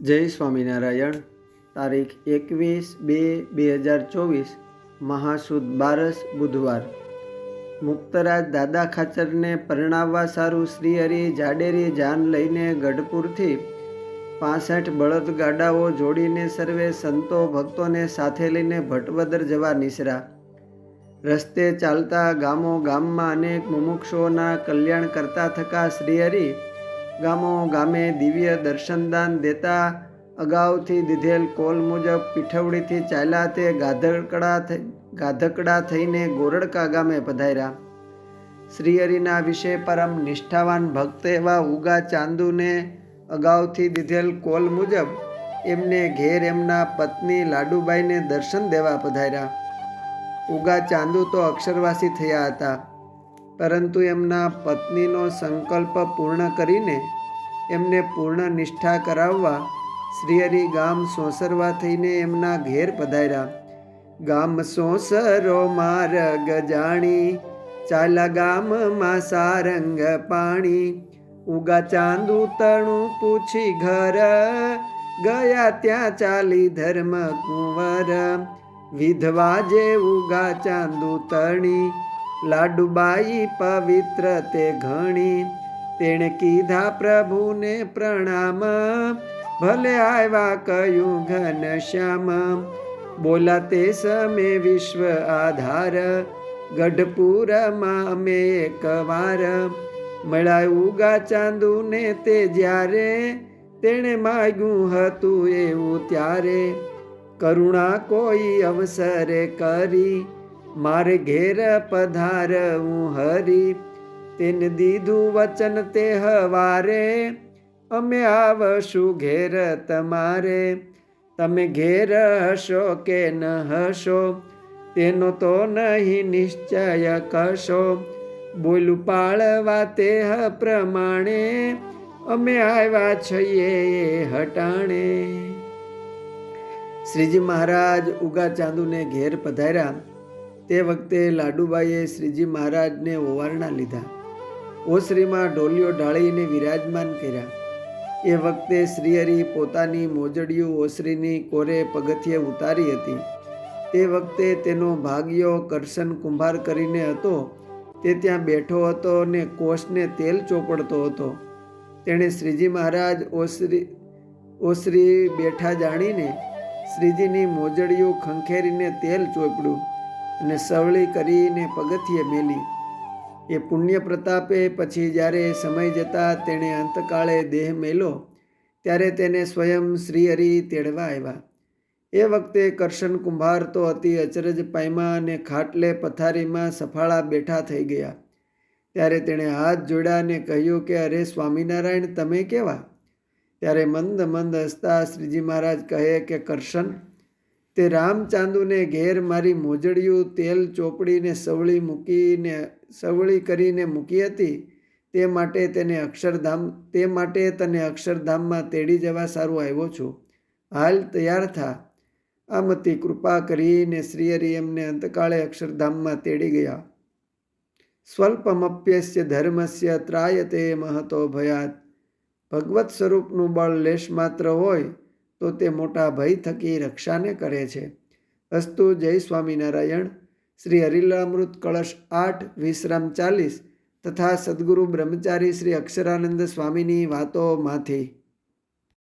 જય સ્વામિનારાયણ. તારીખ એકવીસ બે બે હજાર ચોવીસ, મહાસુદ બારસ, બુધવાર. મુક્તરાજ દાદા ખાચરને પરણાવવા સારું શ્રીહરિ જાડેરી જાન લઈને ગઢપુરથી પાસઠ બળદ ગાડાઓ જોડીને સર્વે સંતો ભક્તોને સાથે લઈને ભટવદર જવા નિસરા. રસ્તે ચાલતા ગામો ગામમાં અનેક મુમુક્ષોના કલ્યાણ કરતા થકા શ્રીહરિ ગામો ગામે દિવ્ય દર્શનદાન દેતા, અગાઉથી દીધેલ કોલ મુજબ પીઠવડીથી ચાલ્યા તે ગાધકડા થઈ, ગાધકડા થઈને ગોરડકા ગામે પધાર્યા. શ્રીહરિના વિશે પરમ નિષ્ઠાવાન ભક્ત એવા ઉગા ચાંદુને અગાઉથી દીધેલ કોલ મુજબ એમને ઘેર એમના પત્ની લાડુબાઈને દર્શન દેવા પધાર્યા. ઉગા ચાંદુ તો અક્ષરવાસી થયા હતા. પરંતુ એમના પત્નીનો સંકલ્પ પૂર્ણ કરીને એમને પૂર્ણ નિષ્ઠા કરાવવા શ્રીહરિ ગામ સોસરવા થઈને એમના ઘેર પધાર્યા. ગામ સોસરો માર્ગ જાણી, ચાલા ગામમાં સારંગ પાણી. ઉગા ચાંદુ તણું પૂછી ઘર, ગયા ત્યાં ચાલી ધર્મ કુંવર. વિધવા જે ઉગા ચાંદુ તણી લાડુબાઈ પવિત્ર તે ઘણી. તેણે કીધા, પ્રભુને પ્રણામ. ભલે આવ્યા કયું ઘન શ્યામ. બોલા તે સમે વિશ્વ આધાર. ગઢપુરમાં અમે એકવાર મળ્યા ઉગા ચાંદુને તે જ્યારે. તેણે માગ્યું હતું એવું ત્યારે. કરુણા કોઈ અવસરે કરી. મારે ઘેર પધાર હું હરી. તેને દીધું વચન તે હવારે. અમે આવશું ઘેર તમારે. તમે ઘેર હશો કે ન હશો, તેનો તો નહીં નિશ્ચય કશો બોલું પાળવા તે પ્રમાણે, અમે આવ્યા છીએ હટાણે. શ્રીજી મહારાજ ઉગા ચાંદુને ઘેર પધાર્યા. તે વખતે લાડુબાઈએ શ્રીજી મહારાજને ઓવારણા લીધા. ઓસરીમાં ઢોલિયો ઢાળીને વિરાજમાન કર્યા. એ વખતે શ્રીહરિ પોતાની મોજડિયું ઓસરીની કોરે પગથિયે ઉતારી હતી. તે વખતે તેનો ભાગ્યો કરશન કુંભાર કરીને હતો. તે ત્યાં બેઠો હતો અને કોષને તેલ ચોપડતો હતો. તેણે શ્રીજી મહારાજ ઓસરી ઓસરી બેઠા જાણીને શ્રીજીની મોજડિયું ખંખેરીને તેલ ચોપડ્યું. અને સવળી કરીને પગથિયે મેલી. એ પુણ્ય પ્રતાપે પછી જ્યારે સમય જતાં તેણે અંતકાળે દેહ મેલો, ત્યારે તેને સ્વયં શ્રીહરિ તેડવા આવ્યા. એ વખતે કરશન કુંભાર તો અતિ અચરજ પાયમાં અને ખાટલે પથારીમાં સફાળા બેઠા થઈ ગયા. ત્યારે તેણે હાથ જોડ્યા અને કહ્યું કે, અરે સ્વામિનારાયણ, તમે કેવા? ત્યારે મંદ મંદ હસતા શ્રીજી મહારાજ કહે કે, કરશન તે રામચાંદુને ઘેર મારી મોજડિયું તેલ ચોપડીને સવળી મૂકીને, સવળી કરીને મૂકી હતી. તે માટે તેને અક્ષરધામ, તે માટે તને અક્ષરધામમાં તેડી જવા સારું આવ્યો છું. હાલ તૈયાર થા. આમતી કૃપા કરીને શ્રીહરિ એમને અંતકાળે અક્ષરધામમાં તેડી ગયા. સ્વલ્પમપ્યસ્ય ધર્મસ્ય ત્રાયતે મહતો ભયાત. ભગવત સ્વરૂપનું બળ લેશ માત્ર હોય તો તે મોટા ભય થકી રક્ષાને કરે છે. અસ્તુ જય સ્વામિનારાયણ. શ્રી હરિલામૃત કળશ આઠ વિશ્રામ ચાલીસ તથા સદગુરુ બ્રહ્મચારી શ્રી અક્ષરાનંદ સ્વામીની વાતોમાંથી